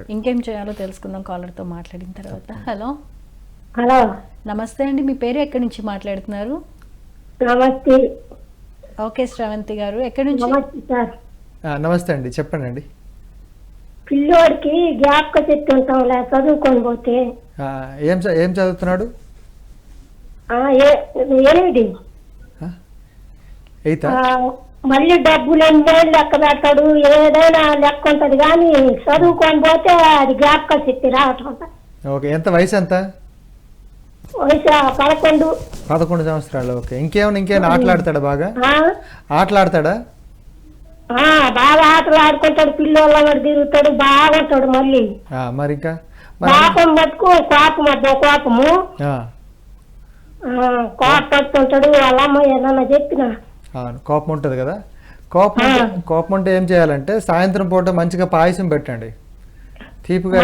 మాట్లాడు. ఇంకేం చేయాలో తెలుసుకుందాం కాలర్తో మాట్లాడిన తర్వాత. హలో. హలో. నమస్తే అండి. మీ పేరు ఎక్కడి నుంచి మాట్లాడుతున్నారు? నమస్తే. ఓకే శ్రవంతి గారు. ఎక్కడి నుంచి? నమస్తే సార్. ఆ, నమస్తే అండి. చెప్పండి అండి పిల్లోడికి జ్ఞాపక శక్తి ఉంటాంలే చదువుకొని పోతే. ఆ, ఏం ఏం చదువుతున్నాడు? ఆ, ఏ- ఎనిమిది ఎయితా? మళ్ళీ డబ్బులు ఎన్నో లెక్క పెడతాడు ఏదైనా లెక్క ఉంటది కానీ చదువుకొని పోతే అది జ్ఞాపక శక్తి రావటం ఓకే ఎంత వయసు ఎంత? వయసు పదకొండు. పదకొండు సంవత్సరాలు ఓకే. ఇంకేమైనా ఇంకేమైనా ఆటలాడతాడా బాగా? ఆటలాడతాడా? ఆ, బాగా ఆటలు ఆడుకుంటాడు పిల్లోళ్ళ వాడు తిరుగుతాడు బాగుంటాడు మళ్ళీ. మరి ఇంకా? పాపం మటుకు కోపం అబ్బో కోపము. కోపడుతుంటాడు వాళ్ళ అమ్మ ఏమన్నా చెప్పినా? అవును కోపం ఉంటుంది కదా. కోపం కోపం ఉంటే ఏం చేయాలంటే సాయంత్రం పూట మంచిగా పాయసం పెట్టండి. తీపిగా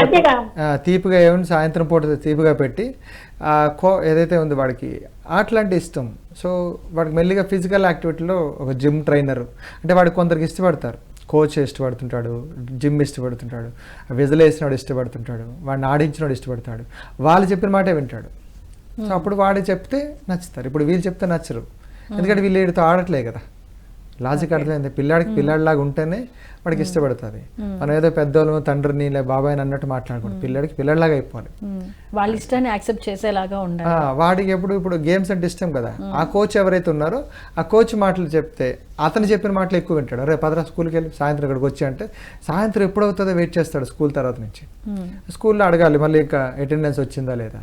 తీపిగా ఏముంది? సాయంత్రం పూట తీపిగా పెట్టి ఆ కో ఏదైతే ఉంది వాడికి ఆటలంటే ఇష్టం. సో వాడికి మెల్లిగా ఫిజికల్ యాక్టివిటీలో ఒక జిమ్ ట్రైనర్ అంటే వాడికి కొందరికి ఇష్టపడతారు. కోచ్ ఇష్టపడుతుంటాడు జిమ్ ఇష్టపడుతుంటాడు విజులు వేసినాడు ఇష్టపడుతుంటాడు వాడిని ఆడించినాడు ఇష్టపడతాడు. వాళ్ళు చెప్పిన మాటే వింటాడు. సో అప్పుడు వాడు చెప్తే నచ్చుతారు. ఇప్పుడు వీళ్ళు చెప్తే నచ్చరు. ఎందుకంటే వీళ్ళు వీడితో ఆడట్లే కదా. లాజిక్ అర్థమైంది. పిల్లాడికి పిల్లాడిలాగా ఉంటేనే వాడికి ఇష్టపడుతుంది. మనం ఏదో పెద్దోళ్ళము తండ్రిని లే బాబాయ్ అన్నట్టు మాట్లాడకూడదు. పిల్లాడికి పిల్లాడిలాగా అయిపోవాలి. వాళ్ళ ఇష్టాన్ని యాక్సెప్ట్ చేసేలాగా ఉండాలి. వాడికి ఎప్పుడు ఇప్పుడు గేమ్స్ అంటే ఇష్టం కదా. ఆ కోచ్ ఎవరైతే ఉన్నారో ఆ కోచ్ మాటలు చెప్తే అతను చెప్పిన మాటలు ఎక్కువ వింటాడు. రేపు పదరా స్కూల్కి వెళ్ళి సాయంత్రం ఇక్కడికి వచ్చి అంటే సాయంత్రం ఎప్పుడు అవుతుందో వెయిట్ చేస్తాడు స్కూల్ తర్వాత నుంచి. స్కూల్లో అడగాలి మళ్ళీ ఇంకా అటెండెన్స్ వచ్చిందా లేదా.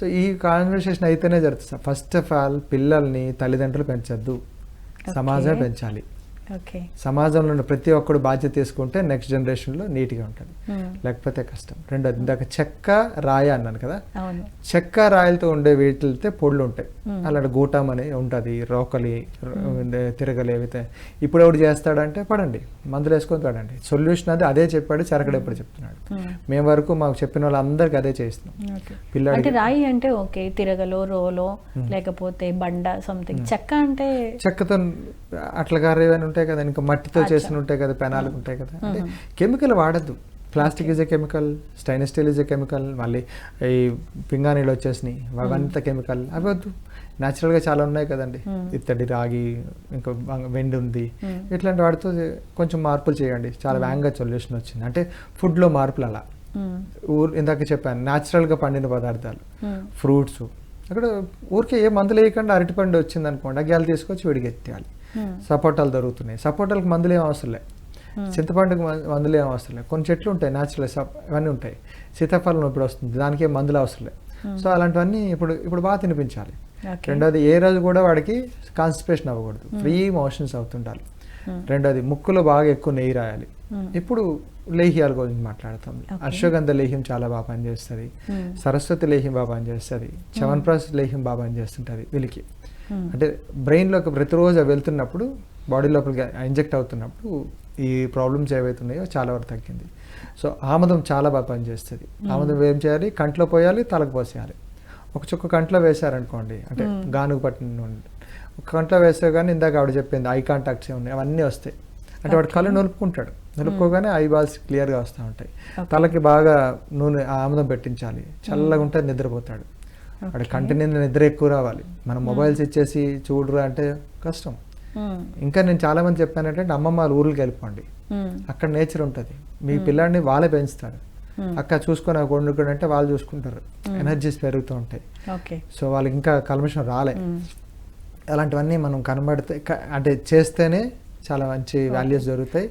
సో ఈ కాన్వర్సేషన్ అయితేనే జరుగుతుంది. ఫస్ట్ ఆఫ్ ఆల్ పిల్లల్ని తల్లిదండ్రులు పెంచొద్దు. సమాజం పెంచాలి. సమాజంలో ఉన్న ప్రతి ఒక్కడు బాధ్యత తీసుకుంటే నెక్స్ట్ జనరేషన్లో నీట్గా ఉంటుంది. మ్మ్. లేకపోతే కష్టం. రెండోది ఇందాక చెక్క రాయ అన్నాను కదా? చెక్క రాయలతో ఉండే వీటితో పొడులు ఉంటాయి. అలాంటి గూటం అని ఉంటుంది రోకలి రో- తిరగలి ఏవైతే ఇప్పుడు ఎవడు చేస్తాడంటే పడండి మందులు వేసుకొని పడండి సొల్యూషన్ అది అదే చెప్పాడు చెరకడు ఎప్పుడు చెప్తున్నాడు. మ్మ్. వరకు మాకు చెప్పిన వాళ్ళందరికీ అదే చేస్తున్నాం పిల్లాడికి అంటే రాయి అంటే ఓకే తిరగలో రోలో లేకపోతే బండ సంథింగ్ చెక్క అంటే చెక్కతో అట్ల గారేవని ఉంటాయి కదా ఇంకా మట్టితో చేసిన ఉంటాయి కదా పెనాలు ఉంటాయి కదా. అంటే chemical వాడద్దు. Plastic is a chemical stainless steel is a chemical మళ్ళీ ఈ పింగాణీలు వచ్చేసినాయి అవంతా కెమికల్. అవి వద్దు. న్యాచురల్గా చాలా ఉన్నాయి కదండి. ఇత్తడి రాగి ఇంకా వెండి ఉంది. ఇట్లాంటి వాటితో కొంచెం మార్పులు చేయండి. చాలా వేగంగా సొల్యూషన్ వచ్చింది. అంటే ఫుడ్లో మార్పులు అలా. ఊరు ఇందాక చెప్పాను న్యాచురల్గా పండిన పదార్థాలు. ఫ్రూట్స్ అక్కడ ఊరికే ఏ మందులు వేయకుండా అరటిపండు వచ్చింది అనుకోండి ఆ గేలు తీసుకొచ్చి విడిగెత్తాలి. సపోటాలు దొరుకుతున్నాయి. సపోటాలకు మందులు ఏం అవసరం లే. చింతపండుకి మందులు ఏం అవసరం లేదు కొన్ని చెట్లు ఉంటాయి న్యాచురల్ ఇవన్నీ ఉంటాయి. సీతాఫలం ఇప్పుడు వస్తుంది దానికి ఏం మందులు అవసరం లేదు సో అలాంటివన్నీ ఇప్పుడు ఇప్పుడు బాగా తినిపించాలి. రెండోది ఏ రోజు కూడా వాడికి కాన్స్టిపేషన్ అవ్వకూడదు. ఫ్రీ మోషన్స్ అవుతుండాలి. రెండోది ముక్కులో బాగా ఎక్కువ నెయ్యి రాయాలి. ఇప్పుడు లేహ్యాల గురించి మాట్లాడతాం. అశ్వగంధ లేహ్యం చాలా బాగా పనిచేస్తుంది. సరస్వతి లేహ్యం బాగా పనిచేస్తుంది. చవన్ప్రాస్ లేహ్యం బాగా పనిచేస్తుంటుంది వీళ్ళకి. అంటే బ్రెయిన్లోకి ప్రతిరోజు వెళ్తున్నప్పుడు బాడీ లోపలికి ఇంజెక్ట్ అవుతున్నప్పుడు ఈ ప్రాబ్లమ్స్ ఏవైతున్నాయో చాలా వరకు తగ్గింది. సో ఆముదం చాలా బాగా పనిచేస్తుంది. ఆముదం ఏం చేయాలి? కంట్లో పోయాలి తలకు పోసేయాలి. ఒక చుక్క కంట్లో వేశారనుకోండి అంటే గానుగు పట్టిన. ఒక కంట్లో వేస్తే కానీ ఇందాక ఆవిడ చెప్పింది ఐ కాంటాక్ట్స్ ఉన్నాయి అవన్నీ వస్తాయి. అంటే వాడు కళ్ళు నొలుపుకుంటాడు. నొలుపుకోగానే ఐ బాల్స్ క్లియర్గా వస్తూ ఉంటాయి. తలకి బాగా నూనె ఆముదం పెట్టించాలి. చల్లగా ఉంటే నిద్రపోతాడు. వాడు కంటి నిండా నిద్ర ఎక్కువ రావాలి. మనం మొబైల్స్ ఇచ్చేసి చూడరు అంటే కష్టం. ఇంకా నేను చాలా మంది చెప్పానంటే అమ్మమ్మ వాళ్ళ ఊర్లకు వెళ్ళిపోండి. అక్కడ నేచర్ ఉంటుంది. మీ పిల్లాడిని వాళ్ళే పెంచుతారు. అక్క చూసుకొని అక్కడ అంటే వాళ్ళు చూసుకుంటారు. ఎనర్జీస్ పెరుగుతూ ఉంటాయి. సో వాళ్ళకి ఇంకా కల్మషం రాలే. అలాంటివన్నీ మనం కనబడితే అంటే చేస్తేనే చాలా మంచి వాల్యూస్ దొరుకుతాయి.